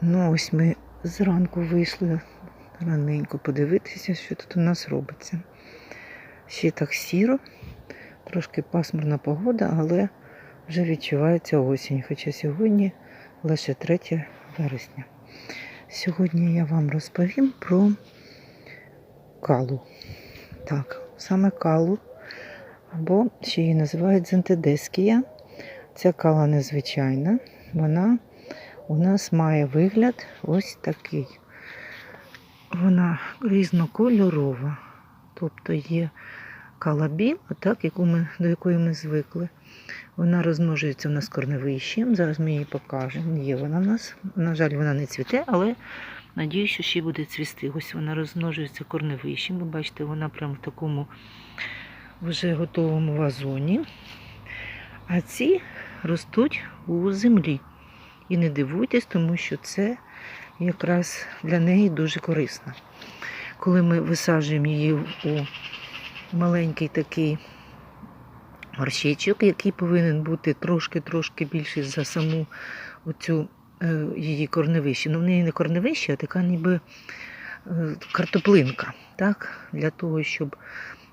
Ну, ось ми зранку вийшли раненько подивитися, що тут у нас робиться. Ще так сіро, трошки пасмурна погода, але вже відчувається осінь. Хоча сьогодні лише 3 вересня. Сьогодні я вам розповім про калу. Так, саме калу, або ще її називають зентедескія. Ця кала незвичайна. Вона у нас має вигляд ось такий. Вона різнокольорова. Тобто є калабіла, так, яку ми, до якої ми звикли. Вона розмножується у нас корневищем. Зараз ми її покажемо. Є вона в нас. На жаль, вона не цвіте, але надію, що ще буде цвісти. Ось вона розмножується корневищем. Ви бачите, вона прямо в такому вже готовому вазоні. А ці ростуть у землі. І не дивуйтесь, тому що це якраз для неї дуже корисно. Коли ми висаджуємо її у маленький такий горщичок, який повинен бути трошки-трошки більший за саму оцю е, її корневище. Ну, в неї не корневище, а така ніби е, картоплинка. Так? Для того, щоб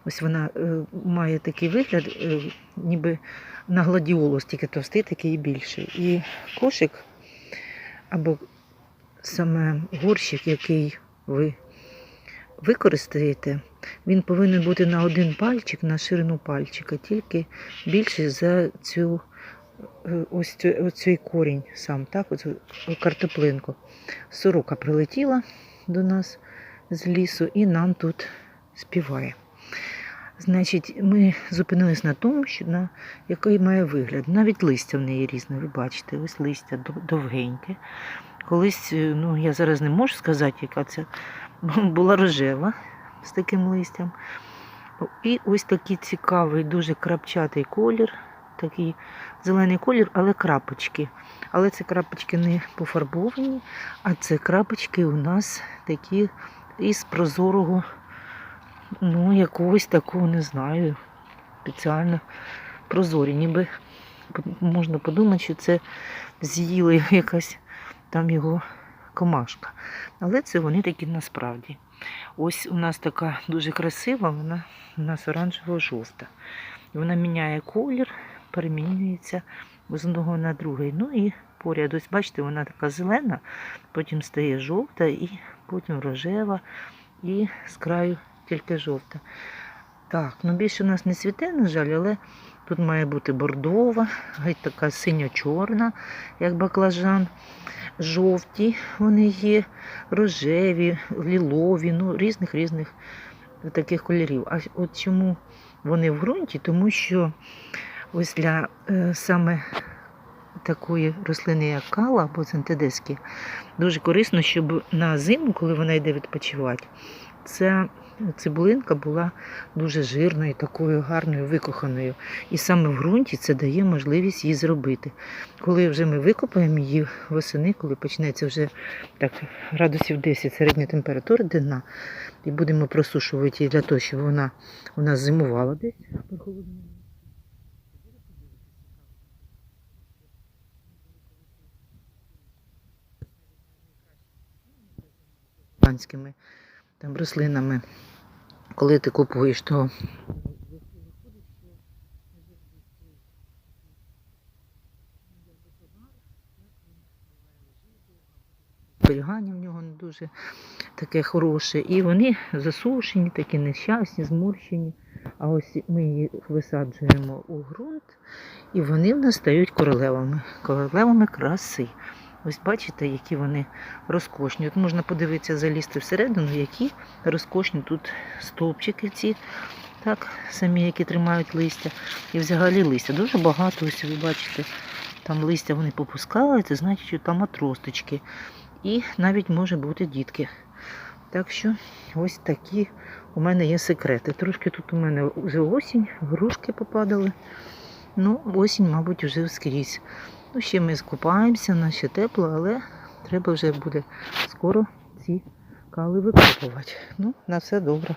ось вона е, має такий вигляд, е, ніби на гладіолус, тільки товстий, такий і більший. І кошик або саме горщик, який ви використаєте, він повинен бути на один пальчик, на ширину пальчика, тільки більший за е, цю, ось цей корінь сам, так, оцю картоплинку. Сорока прилетіла до нас з лісу і нам тут співає. Значить, ми зупинились на тому, що на який має вигляд. Навіть листя в неї різне, ви бачите, ось листя довгеньке. Колись, е, ну я зараз не можу сказати, яка це була рожева з таким листям. І ось такий цікавий, дуже крапчатий колір, такий зелений колір, але крапочки. Але це крапочки не пофарбовані, а це крапочки у нас такі із прозорого, ну, якогось такого, не знаю, спеціально прозорі. Ніби можна подумати, що це з'їли якась там його комашка. Але це вони такі насправді. Ось у нас така дуже красива, вона у нас оранжево-жовта. Вона міняє колір, перемінюється з одного на другий. Ну і поряд, ось бачите, вона така зелена, потім стає жовта, і потім рожева, і з краю тільки жовта. Так, ну більше у нас не цвіте, на жаль, але тут має бути бордова, геть така синьо-чорна, як баклажан. Жовті вони є, рожеві, лілові, ну різних різних таких кольорів. А от чому вони в ґрунті? Тому що ось для е, саме такої рослини, як кала або центедески, дуже корисно, щоб на зиму, коли вона йде відпочивати, ця цибулинка була дуже жирною, такою гарною, викоханою. І саме в ґрунті це дає можливість її зробити. Коли вже ми викопаємо її восени, коли почнеться вже так градусів 10 середня температура денна, і будемо просушувати її для того, щоб вона у нас зимувала десь. Прохолодно. Там рослинами, коли ти купуєш, то зберігання в нього не дуже таке хороше. І вони засушені, такі нещасні, зморщені. А ось ми їх висаджуємо у ґрунт, і вони в нас стають королевами. Королевами краси. Ось бачите, які вони розкошні. От можна подивитися, залізти всередину, які розкошні тут стовпчики ці, так, самі, які тримають листя. І взагалі листя. Дуже багато, ось ви бачите, там листя вони попускали, це значить, що там отросточки. І навіть може бути дітки. Так що ось такі у мене є секрети. Трошки тут у мене вже осінь, грушки попадали. Ну, осінь, мабуть, вже скрізь. Ну, ще ми скупаємося, на ще тепло, але треба вже буде скоро ці кали викопувати. Ну, на все добре.